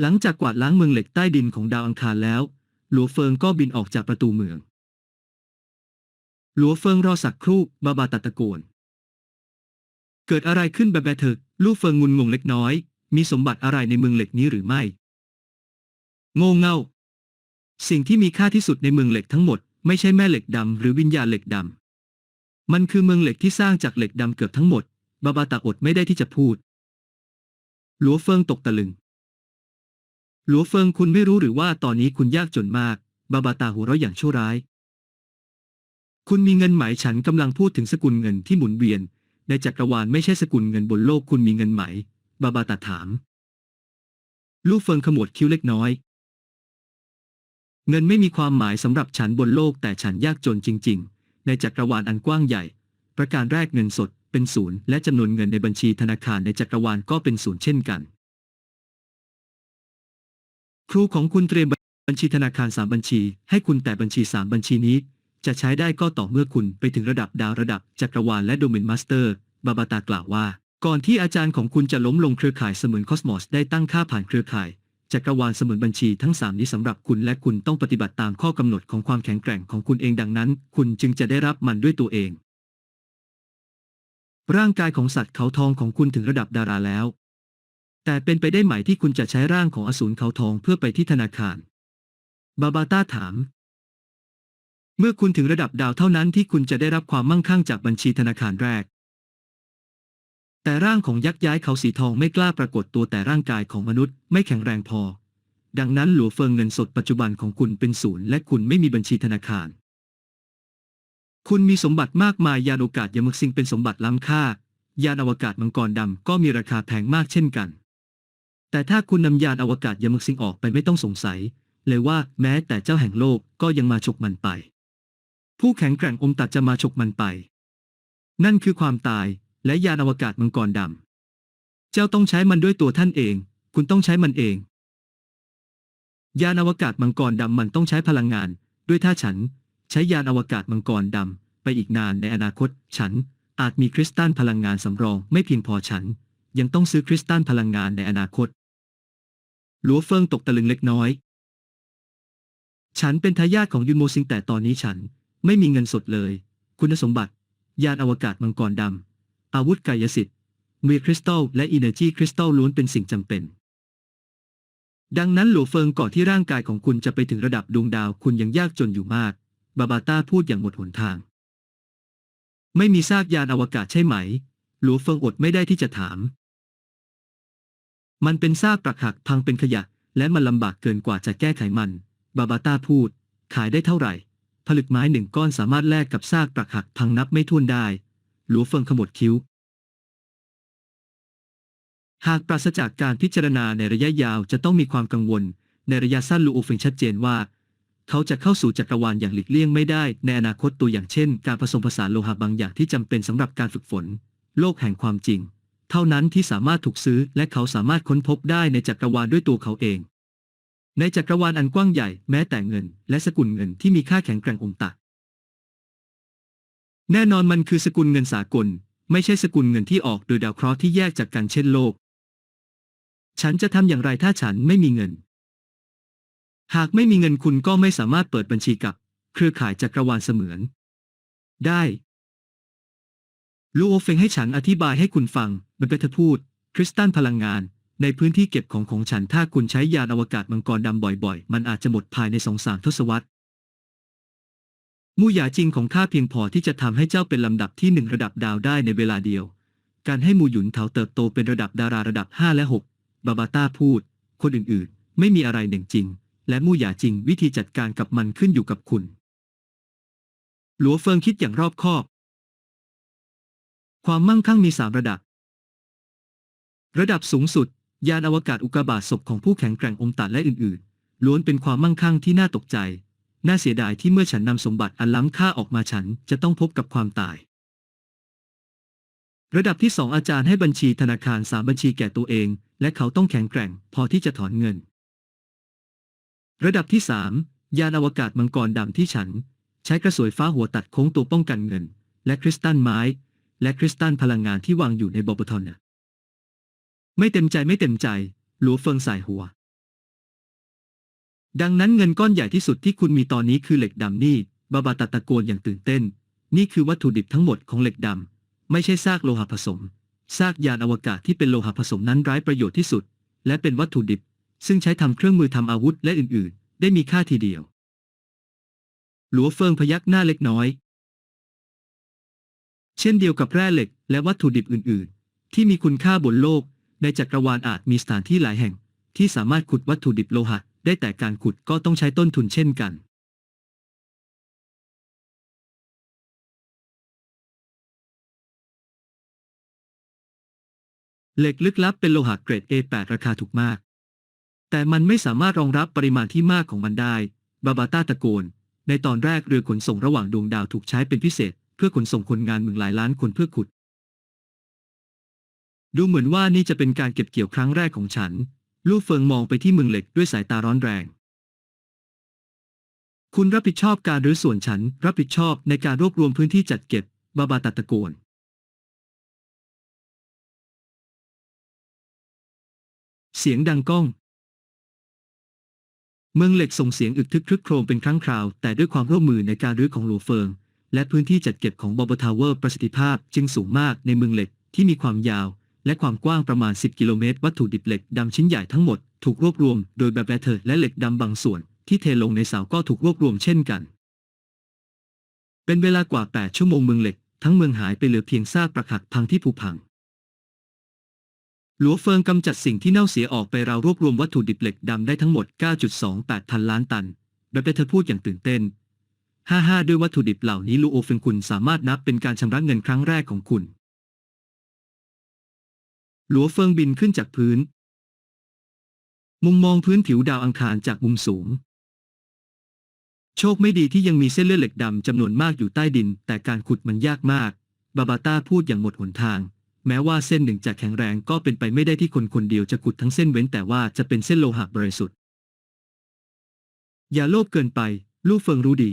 หลังจากกวาดล้างเมืองเหล็กใต้ดินของดาวอังคารแล้ว หลัวเฟิงก็บินออกจากประตูเมือง หลัวเฟิงรอสักครู่บาบาตัดตะโกน เกิดอะไรขึ้นแบบแบเถอะลูกเฟิงงุนงงเล็กน้อย มีสมบัติอะไรในเมืองเหล็กนี้หรือไม่ โง่เง่า สิ่งที่มีค่าที่สุดในเมืองเหล็กทั้งหมด ไม่ใช่แม่เหล็กดำหรือวิญญาณเหล็กดำ มันคือเมืองเหล็กที่สร้างจากเหล็กดำเกือบทั้งหมด บาบาตาอดไม่ได้ที่จะพูด หลัวเฟิงตกตะลึง หลัวเฟิงคุณไม่รู้หรือว่าตอนนี้คุณยากจนมาก บาบาตาหัวเราะอย่างชั่วร้าย คุณมีเงินไหมฉันกำลังพูดถึงสกุลเงินที่หมุนเวียน ในจักรวาลไม่ใช่สกุลเงินบนโลกคุณมีเงินไหม บาบาตาถาม ลูกเฟิงขมวดคิ้วเล็กน้อย เงินไม่มีความหมายสำหรับฉันบนโลกแต่ฉันยากจนจริง ๆ ในจักรวาลอันกว้างใหญ่ ประการแรกเงินสดเป็นศูนย์และจำนวนเงินในบัญชีธนาคารในจักรวาลก็เป็นศูนย์เช่นกัน ครูของคุณเตรียมบัญชีธนาคารสามบัญชี ให้คุณแต่บัญชีสามบัญชีนี้ จะใช้ได้ก็ต่อเมื่อคุณไปถึงระดับดาวระดับจักรวาลและโดเมนมาสเตอร์ บาบาตากล่าวว่า ก่อนที่อาจารย์ของคุณจะล้มลงเครือข่ายเสมือนคอสมอสได้ตั้งค่าผ่านเครือข่ายจักรวาลเสมือนบัญชีทั้งสามนี้สำหรับคุณและคุณต้องปฏิบัติตามข้อกำหนดของความแข็งแกร่งของคุณเองดังนั้น คุณจึงจะได้รับมันด้วยตัวเอง ร่างกายของสัตว์เขาทองของคุณถึงระดับดาราแล้ว แต่เป็นไปได้ไหมที่คุณจะใช้ร่างของอสูรเขาทองเพื่อไปที่ธนาคาร บาบาต้าถาม เมื่อคุณถึงระดับดาวเท่านั้นที่คุณจะได้รับความมั่งคั่งจากบัญชีธนาคารแรก แต่ร่างของยักษ์ย้ายเขาสีทองไม่กล้าปรากฏตัวแต่ร่างกายของมนุษย์ไม่แข็งแรงพอ ดังนั้นหลัวเฟิงเงินสดปัจจุบันของคุณเป็นศูนย์และคุณไม่มีบัญชีธนาคาร คุณมีสมบัติมากมายยานอวกาศยามึกซิงเป็นสมบัติล้ำค่ายานอวกาศมังกรดำก็มีราคาแพงมากเช่นกัน แต่ถ้าคุณนำยานอวกาศยามึกซิงออกไปไม่ต้องสงสัย เลยว่าแม้แต่เจ้าแห่งโลกก็ยังมาฉกมันไป ผู้แข็งแกร่งอมตัดจะมาฉกมันไป นั่นคือความตายและยานอวกาศมังกรดำ เจ้าต้องใช้มันด้วยตัวท่านเอง คุณต้องใช้มันเอง ยานอวกาศมังกรดำมันต้องใช้พลังงาน ด้วยถ้าฉัน ใช้ยานอวกาศมังกรดำไปอีกนานในอนาคต ฉันอาจมีคริสตัลพลังงานสำรองไม่เพียงพอฉัน ยังต้องซื้อคริสตัลพลังงานในอนาคต หลัวเฟิงตกตะลึงเล็กน้อย ฉันเป็นทายาทของยุนโมซิงแต่ตอนนี้ฉันไม่มีเงินสดเลย คุณสมบัติ ยานอวกาศมังกรดำ อาวุธกายสิทธิ์มีคริสตัลและอินเนอร์จีคริสตัลล้วนเป็นสิ่งจำเป็น ดังนั้นหลัวเฟิงก่อนที่ร่างกายของคุณจะไปถึงระดับดวงดาวคุณยังยากจนอยู่มาก บาบาต้าพูดอย่างหมดหนทาง ไม่มีซากยานอวกาศใช่ไหม หลัวเฟิงอดไม่ได้ที่จะถาม มันเป็นซากปรักหักพังเป็นขยะ และมันลำบากเกินกว่าจะแก้ไขมัน บาบาต้าพูด ขายได้เท่าไหร่ ผลึกไม้หนึ่งก้อนสามารถแลกกับซากปรักหักพังนับไม่ถ้วนได้ หลัวเฟิงขมวดคิ้ว หากปราศจากการพิจารณาในระยะยาวจะต้องมีความกังวล ในระยะสั้นลูโอเฟิงชัดเจนว่า เขาจะเข้าสู่จักรวาลอย่างหลีกเลี่ยงไม่ได้ ในอนาคตตัวอย่างเช่น การผสมผสานโลหะบางอย่างที่จำเป็นสำหรับการฝึกฝน โลกแห่งความจริง เท่านั้นที่สามารถถูกซื้อและเขาสามารถค้นพบได้ในจักรวาลด้วยตัวเขาเอง ในจักรวาลอันกว้างใหญ่แม้แต่เงิน และสกุลเงินที่มีค่าแข็งแกร่งองค์ตักแน่นอนมันคือสกุลเงินสากล ไม่ใช่สกุลเงินที่ออกโดยดาวเคราะห์ที่แยกจากกันเช่นโลก ฉันจะทำอย่างไรถ้าฉันไม่มีเงิน หากไม่มีเงินคุณก็ไม่สามารถเปิดบัญชีกับ เครือข่ายจักรวาลเสมือน ได้ ลูโอเฟงให้ฉันอธิบายให้คุณฟัง มันเป็นเธอพูด คริสตัลพลังงาน ในพื้นที่เก็บของของฉันถ้าคุณใช้ยานอวกาศมังกรดำบ่อยๆ มันอาจจะหมดภายในสองสามทศวรรษมู่หยาจริงของข้าเพียงพอที่จะทำให้เจ้าเป็นลำดับที่หนึ่งระดับดาวได้ในเวลาเดียว การให้มูหยุนเถาเติบโตเป็นระดับดาราระดับ 5 และ 6 บาบาต้าพูด คนอื่นๆ ไม่มีอะไรหนึ่งจริง และมู่หยาจริงวิธีจัดการกับมันขึ้นอยู่กับคุณ หลัวเฟิงคิดอย่างรอบคอบ ความมั่งคั่งมีสามระดับ ระดับสูงสุด ยานอวกาศอุกกาบาตศพของผู้แข็งแกร่งอมตะและอื่นๆ ล้วนเป็นความมั่งคั่งที่น่าตกใจ น่าเสียดายที่เมื่อฉันนำสมบัติอันล้ำค่าออกมาฉันจะต้องพบกับความตาย ระดับที่สองอาจารย์ให้บัญชีธนาคารสามบัญชีแก่ตัวเอง และเขาต้องแข็งแกร่ง พอที่จะถอนเงิน ระดับที่สามยานอวกาศมังกรดำที่ฉัน ใช้กระสวยฟ้าหัวตัดโค้งตัวป้องกันเงิน และคริสตัลไม้ และคริสตัลพลังงานที่วางอยู่ในบอบทอนน่ะ ไม่เต็มใจไม่เต็มใจ หลัวเฟิงสายหัว ดังนั้นเงินก้อนใหญ่ที่สุดที่คุณมีตอนนี้คือเหล็กดำนี่บาบาตะตะโกนอย่างตื่นเต้น นี่คือวัตถุดิบทั้งหมดของเหล็กดำ ไม่ใช่ซากโลหะผสม ซากยานอวกาศที่เป็นโลหะผสมนั้นร้ายประโยชน์ที่สุด และเป็นวัตถุดิบ ซึ่งใช้ทำเครื่องมือทำอาวุธและอื่น ๆ ได้มีค่าทีเดียว หลัวเฟิงพยักหน้าเล็กน้อย เช่นเดียวกับแร่เหล็กและวัตถุดิบอื่น ๆ ที่มีคุณค่าบนโลก ในจักรวาลอาจมีสถานที่หลายแห่ง ที่สามารถขุดวัตถุดิบโลหะได้แต่การขุดก็ต้องใช้ต้นทุนเช่นกัน เหล็กลึกลับเป็นโลหะเกรด A8 ราคาถูกมาก แต่มันไม่สามารถรองรับปริมาณที่มากของมันได้ บาบาต้าตะโกน ในตอนแรกเรือขนส่งระหว่างดวงดาวถูกใช้เป็นพิเศษ เพื่อขนส่งคนงานหมื่นหลายล้านคนเพื่อขุด ดูเหมือนว่านี่จะเป็นการเก็บเกี่ยวครั้งแรกของฉัน ลู่เฟิงมองไปที่เมืองเหล็กด้วยสายตาร้อนแรง คุณรับผิดชอบการรื้อส่วนฉันรับผิดชอบในการรวบรวมพื้นที่จัดเก็บบาบาตาตะโกนเสียงดังก้อง เมืองเหล็กส่งเสียงอึกทึกครึกโครมเป็นครั้งคราว แต่ด้วยความร่วมมือในการรื้อของหลัวเฟิง และพื้นที่จัดเก็บของบอบทาวเวอร์ประสิทธิภาพจึงสูงมากในเมืองเหล็กที่มีความยาว และความกว้างประมาณ 10 กิโลเมตร วัตถุดิบเหล็กดำชิ้นใหญ่ทั้งหมดถูกรวบรวมโดยแบบแบเทอร์และเหล็กดำบางส่วน ที่เทลงในเสาก็ถูกรวบรวมเช่นกัน เป็นเวลากว่า 8 ชั่วโมงเมืองเหล็ก ทั้งเมืองหายไปเหลือเพียงซากปรักหักพังที่ผุพังหลัวเฟิงกำจัดสิ่งที่เน่าเสียออกไปเรารวบรวมวัตถุดิบเหล็กดำได้ทั้งหมด 9.28 พันล้านตัน แบบเธอพูดอย่างตื่นเต้น 55 ด้วยวัตถุดิบเหล่านี้ลูโอเฟิงคุณสามารถนับเป็นการชำระเงินครั้งแรกของคุณ หลัวเฟิงบินขึ้นจากพื้น มุมมองพื้นผิวดาวอังคารจากมุมสูง โชคไม่ดีที่ยังมีเส้นเลือดเหล็กดำจำนวนมากอยู่ใต้ดิน แต่การขุดมันยากมาก บาบาต้าพูดอย่างหมดหนทาง แม้ว่าเส้นหนึ่งจะแข็งแรงก็เป็นไปไม่ได้ที่คนคนเดียวจะขุดทั้งเส้นเว้นแต่ว่าจะเป็นเส้นโลหะบริสุทธิ์ อย่าโลภเกินไป ลูกเฟิงรู้ดี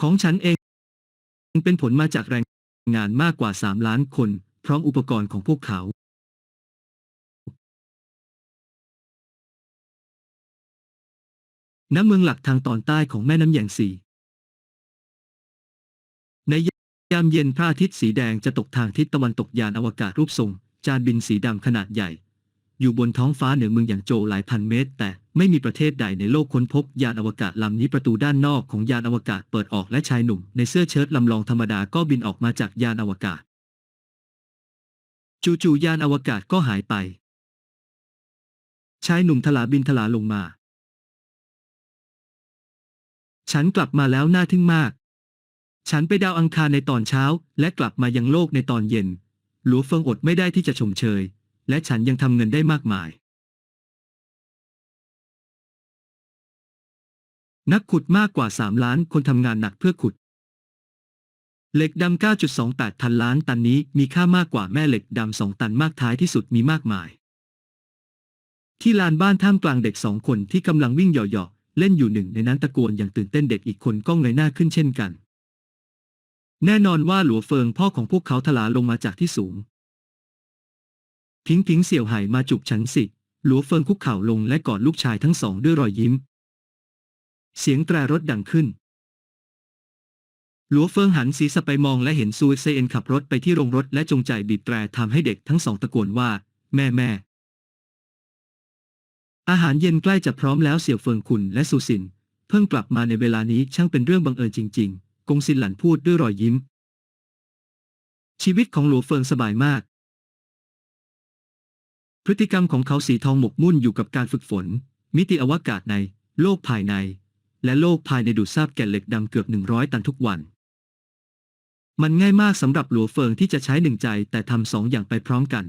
ของฉันเองเป็นผลมาจากแรงงานมากกว่า 3 ล้านคน พร้อมอุปกรณ์ของพวกเขาณเมืองหลักทางตอนใต้ของแม่น้ำแยงซีในยามเย็นพระอาทิตย์สีแดงจะตกทางทิศตะวันตกยานอวกาศรูปทรง จานบินสีดำขนาดใหญ่ อยู่บนท้องฟ้าเหนือเมืองอย่างโจวหลายพันเมตร แต่ไม่มีประเทศใดในโลกค้นพบยานอวกาศลำนี้ประตูด้านนอกของยานอวกาศเปิดออกและชายหนุ่ม ในเสื้อเชิ้ตลำลองธรรมดาก็บินออกมาจากยานอวกาศ จู่ๆยานอวกาศก็หายไป ชายหนุ่มทลาบินทลาลงมา ฉันกลับมาแล้วน่าทึ่งมาก ฉันไปดาวอังคารในตอนเช้า และกลับมายังโลกในตอนเย็น หลัวเฟิงอดไม่ได้ที่จะชมเชย และฉันยังทำเงินได้มากมาย นักขุดมากกว่า 3 ล้านคนทำงานหนักเพื่อขุด เหล็กดำ 9.28ทันล้านตันนี้มีค่ามากกว่าแม่เหล็กดำ2ตันมากท้ายที่สุดมีมากมาย ที่ลานบ้านท่ามกลางเด็กสองคนที่กำลังวิ่งเหยาะๆเล่นอยู่หนึ่งในนั้นตะโกนอย่างตื่นเต้นเด็กอีกคนก็เงยหน้าขึ้นเช่นกันแน่นอนว่าหลัวเฟิงพ่อของพวกเขาทลาลงมาจากที่สูง พิงพิงเสี่ยวไห่มาจุกฉันสิ หลัวเฟิงคุกเข่าลงและกอดลูกชายทั้งสองด้วยรอยยิ้ม เสียงแตรรถดังขึ้น หลัวเฟิงหันศีรษะไปมองและเห็นซูเซเอ็นขับรถไปที่โรงรถและจงใจบีบแตรทำให้เด็กทั้งสองตะโกนว่า แม่แม่ อาหารเย็นใกล้จะพร้อมแล้วเสี่ยวเฟิงคุณและซูซิน เพิ่งกลับมาในเวลานี้ช่างเป็นเรื่องบังเอิญจริง ๆ กงซินหลันพูดด้วยรอยยิ้ม ชีวิตของหลัวเฟิงสบายมาก พฤติกรรมของเขาสีทองหมกมุ่นอยู่กับการฝึกฝน มิติอวกาศใน โลกภายใน และโลกภายในดูดซาบแก่เหล็กดำเกือบ 100 ตันทุกวัน มันง่ายมากสำหรับหลัวเฟิงที่จะใช้หนึ่งใจแต่ทำสองอย่างไปพร้อมกัน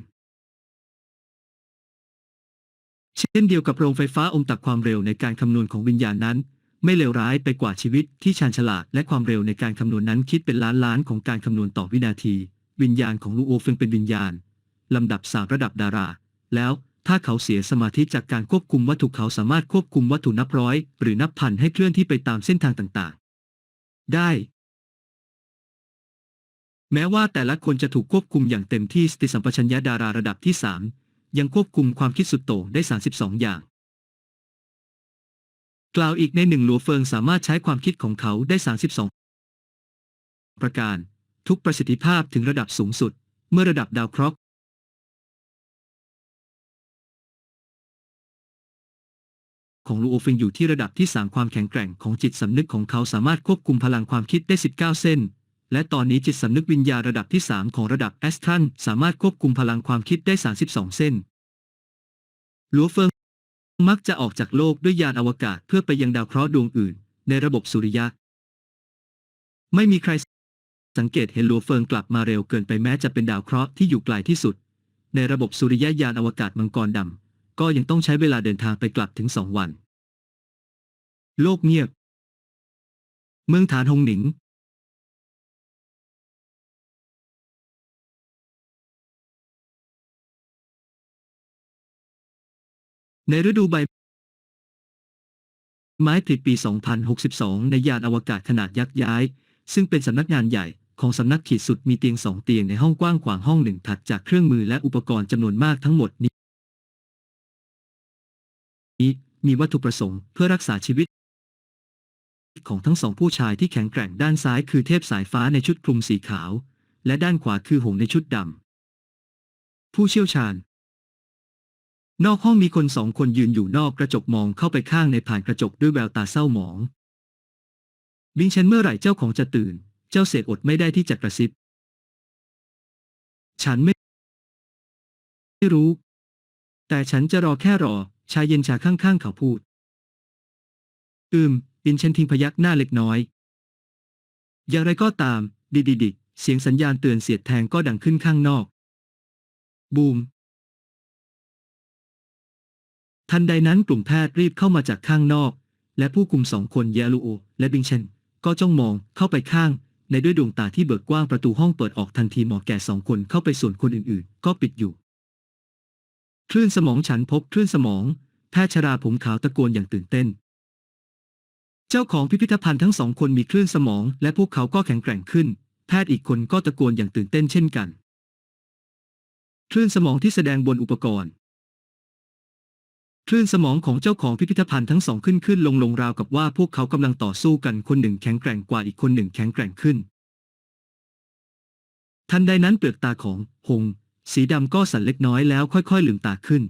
เช่นเดียวกับโรงไฟฟ้าอมตักความเร็วในการคำนวณของวิญญาณนั้น ไม่เลวร้ายไปกว่าชีวิตที่ชาญฉลาดและความเร็วในการคำนวณนั้นคิดเป็นล้านล้านของการคำนวณต่อวินาที วิญญาณของลูโอเฟิงเป็นวิญญาณลำดับสามระดับดารา แล้วถ้าเขาเสียสมาธิจากการควบคุมวัตถุเขาสามารถควบคุมวัตถุนับร้อย หรือนับพันให้เคลื่อนที่ไปตามเส้นทางต่างๆ ได้ แม้ว่าแต่ละคนจะถูกควบคุมอย่างเต็มที่สติสัมปชัญญะดาราระดับที่ 3 ยังควบคุมความคิดสุดโต่งได้ 32 อย่าง กล่าวอีกในหนึ่งหลัวเฟิงสามารถใช้ความคิดของเขาได้ 32 ประการ ทุกประสิทธิภาพถึงระดับสูงสุด เมื่อระดับดาวเคราะห์ ของลูโอฟิงอยู่ที่ระดับที่ 3 ความแข็งแกร่งของจิตสำนึกของเขาสามารถควบคุมพลังความคิดได้ 19 เส้น และตอนนี้จิตสำนึกวิญญาระดับที่ 3 ของระดับแอสทรันสามารถควบคุมพลังความคิดได้ 32 เส้นลัวเฟิงมักจะออกจากโลกด้วยยานอวกาศเพื่อไปยังดาวเคราะห์ดวงอื่น ในระบบสุริยะ ไม่มีใคร สังเกตเห็นลัวเฟิงกลับมาเร็วเกินไปแม้จะเป็นดาวเคราะห์ที่อยู่ไกลที่สุด ในระบบสุริยะยานอวกาศมังกรดำ ก็ยังต้องใช้เวลาเดินทางไปกลับถึงสองวัน โลกเงียบ เมืองฐานฮงหนิง ในฤดูใบไม้ผลิปี 2062 ในยานอวกาศขนาดยักษ์ย้าย ซึ่งเป็นสำนักงานใหญ่ของสำนักขีดสุดมีเตียงสองเตียงในห้องกว้างขวางห้องหนึ่งถัดจากเครื่องมือและอุปกรณ์จำนวนมากทั้งหมดนี้ มีวัตถุประสงค์เพื่อรักษาชีวิต ของทั้งสองผู้ชายที่แข็งแกร่งด้านซ้ายคือเทพสายฟ้าในชุดคลุมสีขาว และด้านขวาคือหงในชุดดำ ผู้เชี่ยวชาญ นอกห้องมีคนสองคนยืนอยู่นอกกระจกมองเข้าไปข้างในผ่านกระจกด้วยแววตาเศร้าหมองบิงเชนเมื่อไหร่เจ้าของจะตื่น เจ้าเสกอดไม่ได้ที่จะกระซิบ ฉันไม่ไม่รู้ แต่ฉันจะรอแค่รอ ชายเย็นชาข้างๆเขาพูด อืมบินเชนทิ้งพยักหน้าเล็กน้อย อย่างไรก็ตาม ดิดิดิเสียงสัญญาณเตือนเสียดแทงก็ดังขึ้นข้างนอก บูม ทันใดนั้นกลุ่มแพทย์รีบเข้ามาจากข้างนอก และผู้คุมสองคนเยลูโอ และบิงเชนก็จ้องมองเข้าไปข้าง ในด้วยดวงตาที่เบิกกว้างประตูห้องเปิดออกทันทีหมอแก่สองคนเข้าไปส่วนคนอื่นๆ ก็ปิดอยู่ คลื่นสมองฉันพบคลื่นสมอง แพทย์ชราผมขาวตะโกนอย่างตื่นเต้น เจ้าของพิพิธภัณฑ์ทั้งสองคนมีคลื่นสมอง และพวกเขาก็แข็งแกร่งขึ้น แพทย์อีกคนก็ตะโกนอย่างตื่นเต้นเช่นกัน คลื่นสมองที่แสดงบนอุปกรณ์ คลื่นสมองของเจ้าของพิพิธภัณฑ์ทั้งสองขึ้นขึ้นลงลงราวกับว่าพวกเขากำลังต่อสู้กันคนหนึ่งแข็งแกร่งกว่าอีกคนหนึ่งแข็งแกร่งขึ้น ทันใดนั้นเปลือกตาของหง สีดำก็สั่นเล็กน้อยแล้วค่อยๆลืมตาขึ้น